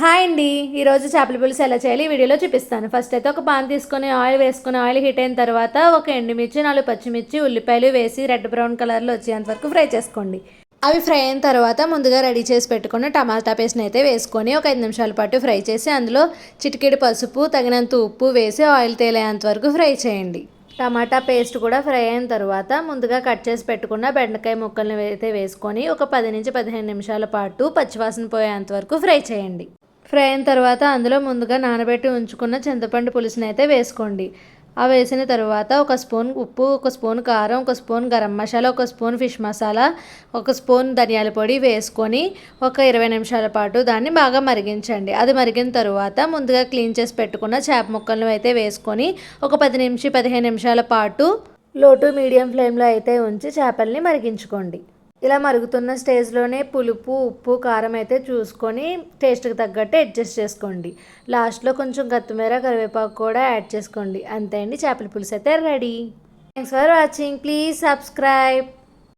Hi అండి. ఈరోజు చేపల పులుసు ఎలా చేయాలి ఈ వీడియోలో చూపిస్తాను. ఫస్ట్ అయితే ఒక పాన్ తీసుకొని ఆయిల్ వేసుకుని ఆయిల్ హీట్ అయిన తర్వాత ఒక ఎండుమిర్చి నాలుగు పచ్చిమిర్చి ఉల్లిపాయలు వేసి రెడ్ బ్రౌన్ కలర్లో వచ్చేంత వరకు ఫ్రై చేసుకోండి. అవి ఫ్రై అయిన తర్వాత ముందుగా రెడీ చేసి పెట్టుకున్న టమాటా పేస్ట్ని అయితే వేసుకొని ఒక ఐదు నిమిషాల పాటు ఫ్రై చేసి అందులో చిటికెడు పసుపు తగినంత ఉప్పు వేసి ఆయిల్ తేలేంత వరకు ఫ్రై చేయండి. టమాటా పేస్ట్ కూడా ఫ్రై అయిన తర్వాత ముందుగా కట్ చేసి పెట్టుకున్న బెండకాయ ముక్కల్ని అయితే వేసుకొని ఒక పది నుంచి పదిహేను నిమిషాల పాటు పచ్చివాసన పోయేంత వరకు ఫ్రై చేయండి. ఫ్రై అయిన తర్వాత అందులో ముందుగా నానబెట్టి ఉంచుకున్న చింతపండు పులుసుని అయితే వేసుకోండి. ఆ వేసిన తర్వాత ఒక స్పూన్ ఉప్పు ఒక స్పూన్ కారం ఒక స్పూన్ గరం మసాలా ఒక స్పూన్ ఫిష్ మసాలా ఒక స్పూన్ ధనియాల పొడి వేసుకొని ఒక ఇరవై నిమిషాల పాటు దాన్ని బాగా మరిగించండి. అది మరిగిన తర్వాత ముందుగా క్లీన్ చేసి పెట్టుకున్న చేప ముక్కలను అయితే వేసుకొని ఒక పది నిమిషం పదిహేను నిమిషాల పాటు లో టు మీడియం ఫ్లేమ్లో అయితే ఉంచి చేపల్ని మరిగించుకోండి. ఇలా మరుగుతున్న స్టేజ్లోనే పులుపు ఉప్పు కారం అయితే చూసుకొని టేస్ట్కి తగ్గట్టు అడ్జస్ట్ చేసుకోండి. లాస్ట్లో కొంచెం కొత్తిమీర కరివేపాకు కూడా యాడ్ చేసుకోండి. అంతే అండి చేపల పులుసు అయితే ready thanks for watching please subscribe